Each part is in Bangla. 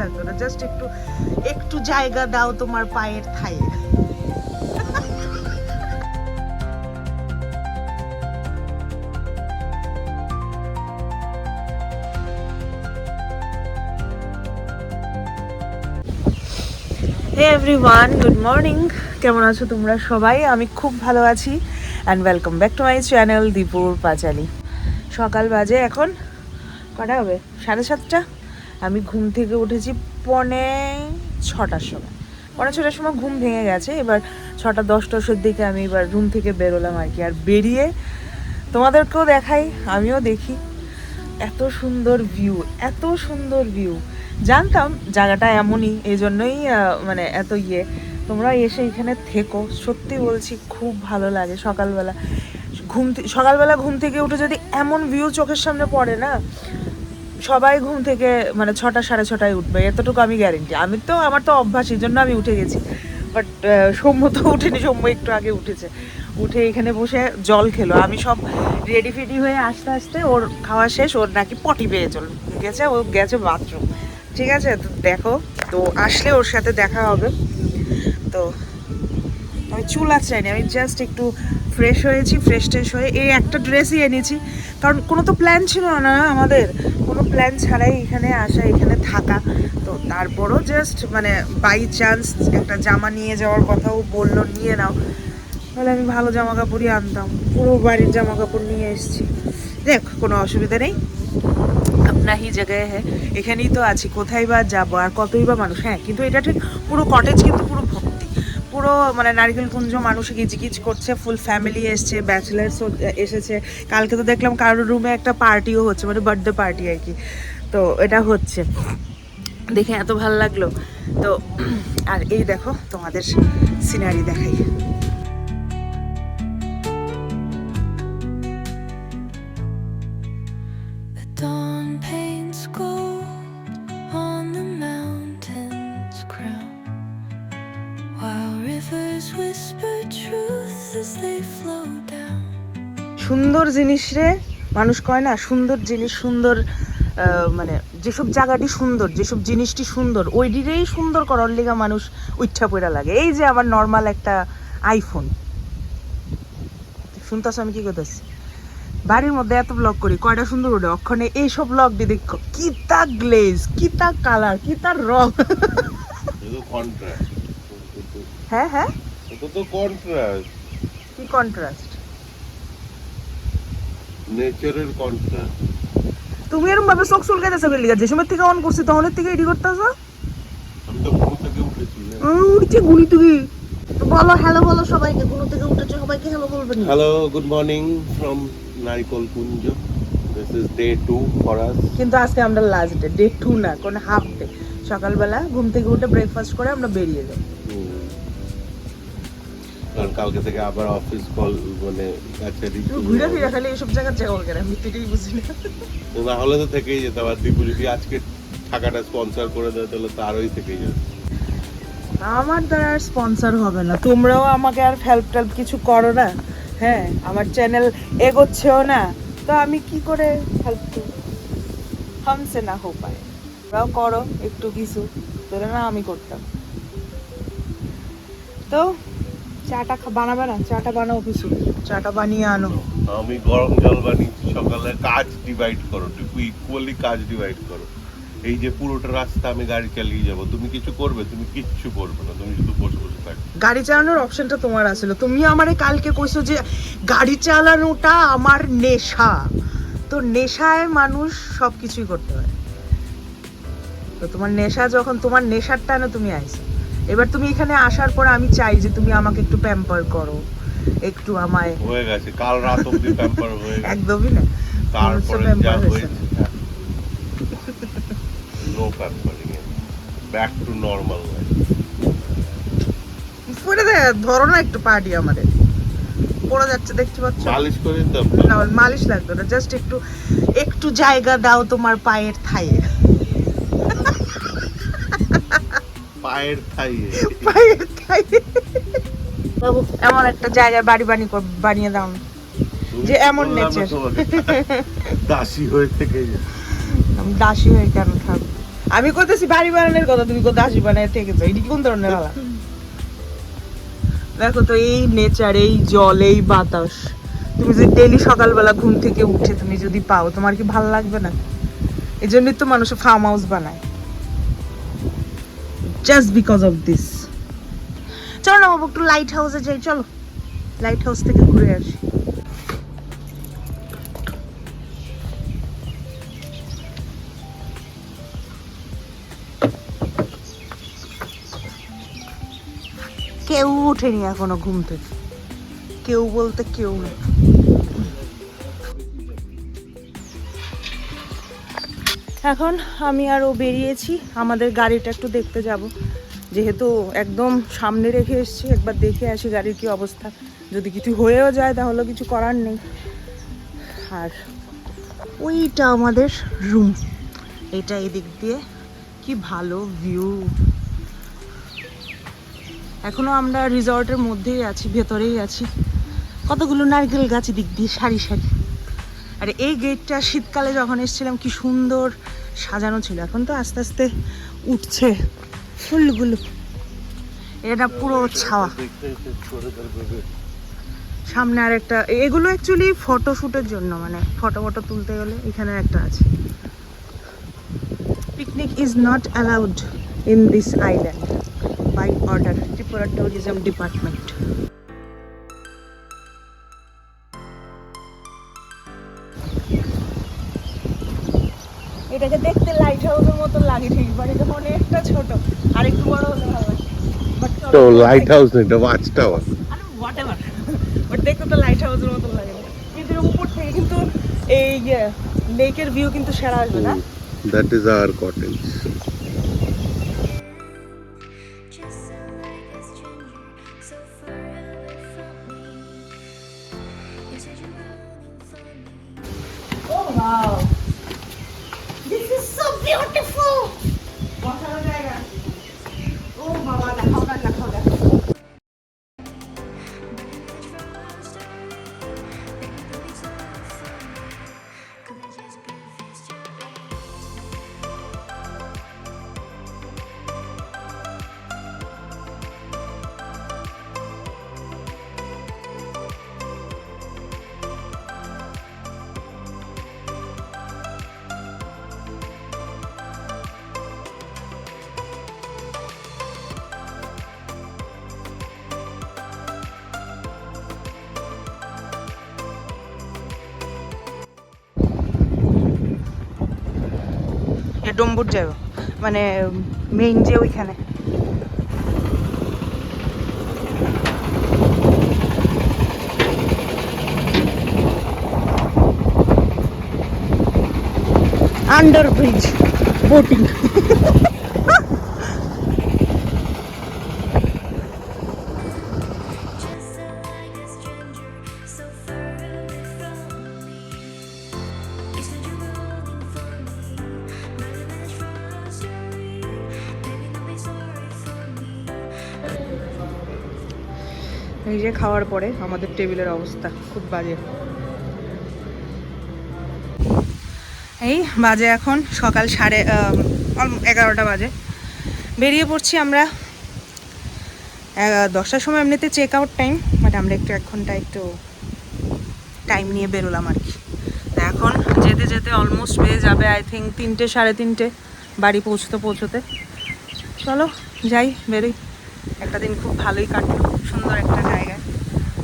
লাগবে না জাস্ট একটু একটু জায়গা দাও তোমার পায়ের থায়ে হে এভরিওয়ান গুড মর্নিং কেমন আছো তোমরা সবাই? আমি খুব ভালো আছি and welcome back to my channel দীপুর পাঁচালি সকাল বাজে এখন, কটা হবে? সাড়ে সাতটা? আমি ঘুম থেকে উঠেছি পনে ছটার সময়। পনে ছটার সময় ঘুম ভেঙে গেছে। এবার ছটা দশ দশের দিকে আমি এবার রুম থেকে বেরোলাম আর কি। আর বেরিয়ে তোমাদেরকেও দেখাই, আমিও দেখি। এত সুন্দর ভিউ এত সুন্দর ভিউ জানতাম জায়গাটা এমনই এই জন্যই মানে এত ইয়ে। তোমরা এসে এখানে থেকো। সত্যি বলছি, খুব ভালো লাগে সকালবেলা। ঘুম সকালবেলা ঘুম থেকে উঠে যদি এমন ভিউ চোখের সামনে পড়ে না সবাই ঘুম থেকে মানে ছটা, সাড়ে ছটায় উঠবে, এতটুকু আমি গ্যারেন্টি আমি তো, আমার তো অভ্যাস, এই জন্য আমি উঠে গেছি। বাট সৌম্য তো উঠেনি, সৌম্য একটু আগে উঠেছে। উঠে এখানে বসে জল খেলো। আমি সব রেডি ফেডি হয়ে আস্তে আস্তে ওর খাওয়া শেষ, ওর নাকি পটি পেয়ে চল, গেছে, ও গেছে বাথরুম ঠিক আছে? তো দেখো, তো আসলে ওর সাথে দেখা হবে। তো আমি চুল আঁচড়াইনি, আমি জাস্ট একটু ফ্রেশ হয়েছি ফ্রেশ ট্রেশ হয়ে এই একটা ড্রেসই এনেছি। কারণ কোনো তো প্ল্যান ছিল না আমাদের, কোনো প্ল্যান ছাড়াই এখানে আসা, এখানে থাকা। তো তারপরও জাস্ট মানে বাই চান্স একটা জামা নিয়ে যাওয়ার কথাও বলল, নিয়ে নাও। তাহলে আমি ভালো জামা কাপড়ই আনতাম, পুরো বাড়ির জামা কাপড় নিয়ে এসেছি। দেখ, কোনো অসুবিধা নেই। আপনা হি জায়গায় হ্যাঁ এখানেই তো আছি, কোথায় বা যাব, আর কতই বা মানুষ হ্যাঁ কিন্তু এটা ঠিক পুরো কটেজ কিন্তু পুরো পুরো মানে নারিকেল কুঞ্জ মানুষ গিজগিজ করছে ফুল ফ্যামিলি এসছে ব্যাচেলার্স এসেছে। কালকে তো দেখলাম কারোর রুমে একটা পার্টিও হচ্ছে মানে বার্থডে পার্টি আর কি। তো এটা হচ্ছে। দেখে এত ভালো লাগল। তো, আর এই দেখো তোমাদের সিনারি দেখাই। সুন্দর জিনিস রে মানুষ কয় না সুন্দর জিনিস সুন্দর আহ, মানে যেসব জায়গাটি সুন্দর যেসব জিনিসটি সুন্দর ওইটিরেই সুন্দর করার লেগা মানুষ ইচ্ছা পড়া লাগে। এই যে আমার নর্মাল একটা আইফোন শুনতেছ আমি কি করতেছি? বাড়ির মধ্যে এত ব্লগ করি কয়টা সুন্দর ওঠে অক্ষণে এইসব ব্লগ দিয়ে দেখো কি তা গ্লেজ কি তা কালার কি তার রং। হ্যাঁ হ্যাঁ। তো কন্ট্রাস্ট কি কন্ট্রাস্ট নেচারের কন্ট্রাস্ট তুমি এরকম ভাবে চোখ চুলকাইতেছো গেলি যে সময় থেকে অন করছি তখন থেকে এডি করতেছো? আমি তো ঘুম থেকে উঠেছি। উঠছে গুলি তুই তো বলো হ্যালো বলো সবাইকে গুলো থেকে উঠেছে? সবাইকে হ্যালো বলবেন hello good morning from নারিকল Kunj this is day two for us কিন্তু আজকে আমরা লাস্ট ডে ডে টু না কোন হাফ ডে সকালবেলা ঘুম থেকে উঠে ব্রেকফাস্ট করে আমরা বেরিয়ে যাই। কারণ কালকে থেকে আবার অফিস কল মানে ঘুরে ফিরে খালি এইসব জায়গায় যাও কেন আমি বুঝি না। না হলে তো থেকেই যেতে দীপু যদি আজকে টাকাটা স্পন্সর করে দেয় তাহলে তো আরোই থেকেই যাবে আমার দ্বারা আর স্পন্সর হবে না। তোমরাও আমাকে আর হেল্প টেল্প কিছু করো না হ্যাঁ? আমার চ্যানেল এগোচ্ছেও না। তো আমি কি করে হেল্প করব? হামসে না হো পায়। তোমরাও করো একটু কিছু। তোরা না আমি করতাম। তো চাটা বানাবে না? চাটা বানাও কিছু। চাটা বানিয়ে আনো। আমি গরম জল বানিয়েছি সকালে কাজ ডিভাইড করো টুকু ইকুয়ালি কাজ ডিভাইড করো। এই যে পুরোটা রাস্তা আমি গাড়ি চালিয়ে যাব। তুমি কিছু করবে? তুমি কিচ্ছু করবে না। তুমি শুধু বসে বসে থাকবে। গাড়ি চালানোর অপশনটা তোমার আছিল তুমি আমারে কালকে কইছো যে গাড়ি চালানোটা আমার নেশা। তো নেশায় মানুষ সব কিছুই করতে পারে। তো তোমার নেশা যখন তোমার নেশার টানে তুমি আইছো এবার তুমি এখানে আসার পর আমি চাই যে তুমি আমাকে একটু প্যাম্পার করো একটু আমায় হয়ে গেছে কাল রাত অব্দি প্যাম্পার হয়ে গেছে। একদমই না তারপরে যা হয়েছে no pampering back to normal life পড়ে দে ধরো না একটু পার্টি আমাদের। পড়ে যাচ্ছে দেখতে পাচ্ছ? মালিশ করে দাও না মালিশ লাগবে না জাস্ট একটু একটু জায়গা দাও তোমার পায়ের থায়ে পায়ের থাইয়ে। পায়ের বাবু এমন একটা জায়গায় বাড়ি বানি বানিয়ে দাও। যে এমন দাসী হয়ে থেকে দাসী হয়ে কেন থাকব আমি করতেছি বাড়ি বানানোর কথা তুমি কোথায় হাসি বানায় থেকেছো এটি কোন ধরনের হালা দেখো তো এই নেচার এই জল এই বাতাস তুমি যদি ডেলি সকালবেলা ঘুম থেকে উঠে তুমি যদি পাও তোমার কি ভালো লাগবে না? এই জন্যই তো মানুষ ফার্ম হাউস বানায়। জাস্ট বিকজ অফ দিস চলো না বাবু, একটু লাইট হাউসে যাই, চলো। লাইট হাউস থেকে ঘুরে আসি। কেউ ওঠেনি এখনও ঘুম থেকে। কেউ বলতে কেউ না এখন আমি আরও বেরিয়েছি। আমাদের গাড়িটা একটু দেখতে যাব। যেহেতু একদম সামনে রেখে এসেছি, একবার দেখে আসি গাড়ির কি অবস্থা। যদি কিছু হয়েও যায় তাহলে কিছু করার নেই। আর ওইটা আমাদের রুম এটা এদিক দিয়ে কি ভালো ভিউ এখনও আমরা রিসর্টের মধ্যেই আছি, ভেতরেই আছি। কতগুলো নারকেল গাছ দিক দিয়ে, সারি সারি। আর এই গেটটা শীতকালে যখন এসেছিলাম, কি সুন্দর সাজানো ছিল। এখন তো আস্তে আস্তে উঠছে ফুলগুলো। এটা পুরো ছাওয়া। সামনে আর একটা এগুলো অ্যাকচুয়ালি ফটো শুটের জন্য মানে ফটো ফটো তুলতে গেলে এখানে একটা আছে। Picnic is not allowed in this island by order Tripura tourism department এটাকে দেখতে লাইট হাউসের মতো লাগে ঠিক বাট এটা অনেকটা ছোট। আর একটু বড় হলে ভালো লাগে তো লাইট হাউস না এটা watch tower whatever but দেখতে তো লাইট হাউসের মতো লাগে। কিন্তু উপর থেকে কিন্তু এই লেকের ভিউ কিন্তু সেরা আসবে না? That is our cottage is Dumbur যাবে মানে মেইন যে ওইখানে। আন্ডার ব্রিজ বোটিং এই যে খাওয়ার পরে আমাদের টেবিলের অবস্থা, খুব বাজে। এই বাজে এখন সকাল সাড়ে এগারোটা বাজে। বেরিয়ে পড়ছি আমরা দশটার সময় এমনিতে চেক আউট টাইম বাট আমরা একটু এক ঘণ্টা একটু টাইম নিয়ে বেরোলাম আর কি। এখন যেতে যেতে অলমোস্ট পেয়ে যাবে আই থিঙ্ক তিনটে, সাড়ে তিনটে, বাড়ি পৌঁছতে পৌঁছতে। চলো, যাই, বেরোই। একটা দিন খুব ভালোই কাটলো সুন্দর একটা জায়গায়।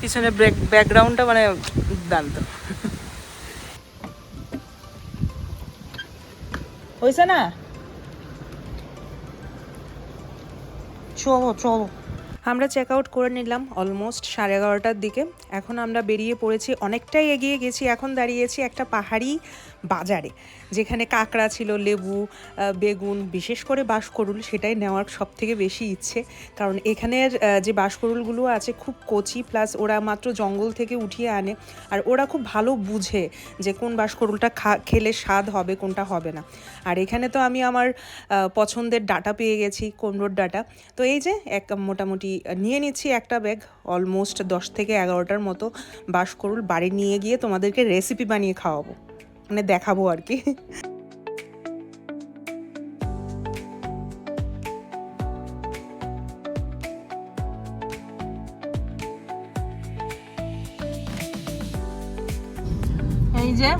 পিছনে ব্রেক ব্যাকগ্রাউন্ডটা মানে দুর্দান্ত হয়েছে না? চলো চলো। আমরা চেক আউট করে নিলাম অলমোস্ট সাড়ে এগারোটার দিকে। এখন আমরা বেরিয়ে পড়েছি, অনেকটাই এগিয়ে গেছি, এখন দাঁড়িয়েছি একটা পাহাড়ি বাজারে, যেখানে কাঁকড়া ছিল, লেবু বেগুন, বিশেষ করে বাঁশকরুল সেটাই নেওয়ার সব থেকে বেশি ইচ্ছে। কারণ এখানের যে বাঁশকরুলগুলো আছে খুব কচি, প্লাস ওরা মাত্র জঙ্গল থেকে উঠিয়ে আনে, আর ওরা খুব ভালো বুঝে যে কোন বাঁশকরুলটা খা, খেলে স্বাদ হবে, কোনটা হবে না। আর এখানে তো আমি আমার পছন্দের ডাটা পেয়ে গেছি, কুমড়োর ডাটা। তো এই যে এক মোটামুটি নিয়ে নিচ্ছি একটা ব্যাগ, অলমোস্ট দশ থেকে এগারোটার মতো বাঁশকরুল বাড়ি নিয়ে গিয়ে তোমাদেরকে রেসিপি বানিয়ে খাওয়াবো। মানে দেখাবো আর কি। এই যে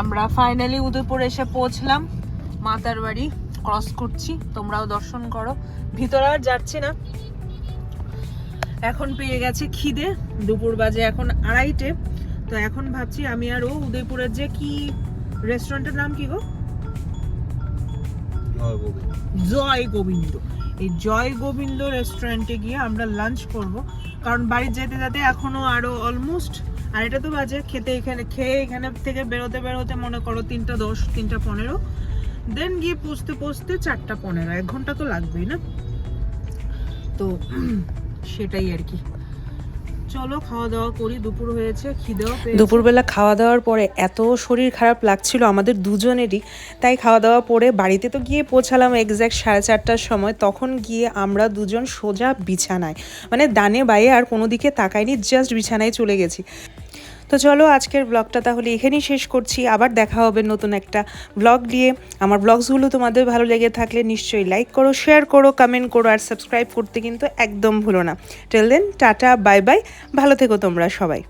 আমরা ফাইনালি উদয়পুর এসে পৌঁছলাম। মাতার বাড়ি ক্রস করছি, তোমরাও দর্শন করো। ভিতরে আর যাচ্ছি না। এখন পেয়ে গেছে খিদে। দুপুর বাজে এখন আড়াইটে। তো এখন ভাবছি আমি আর ও উদয়পুরের যে কি রেস্টুরেন্টের নাম কি গো? জয় গোবিন্দ। এই জয় গোবিন্দ রেস্টুরেন্টে গিয়ে আমরা লাঞ্চ করব। কারণ বাড়ি যেতে যেতে এখনও আরও অলমোস্ট আর এটা তো বাজে। খেতে এখানে খেয়ে এখানে থেকে বেরোতে বেরোতে মনে করো তিনটা দশ তিনটা পনেরো। দেন গিয়ে পৌঁছতে পৌঁছতে চারটা পনেরো। এক ঘণ্টা তো লাগবেই না? তো সেটাই আর কি। চলো খাওয়া দাওয়া করি, দুপুর হয়েছে, খিদেও দুপুরবেলা খাওয়া দাওয়ার পরে এত শরীর খারাপ লাগছিল আমাদের দুজনেরই, তাই খাওয়া দাওয়া পরে বাড়িতে তো গিয়ে পৌঁছালাম এক্স্যাক্ট সাড়ে চারটার সময়, তখন গিয়ে আমরা দুজন সোজা বিছানায় মানে দানে বাইরে আর কোনো দিকে তাকাইনি জাস্ট বিছানায় চলে গেছি। তো চলো আজকের ব্লগটা তাহলে এখানেই শেষ করছি। আবার দেখা হবে নতুন একটা ব্লগ দিয়ে আমার ব্লগসগুলো তোমাদের ভালো লেগে থাকলে নিশ্চয়ই লাইক করো শেয়ার করো কমেন্ট করো আর সাবস্ক্রাইব করতে কিন্তু একদম ভুলো না। Tell then tata bye bye ভালো থেকো তোমরা সবাই।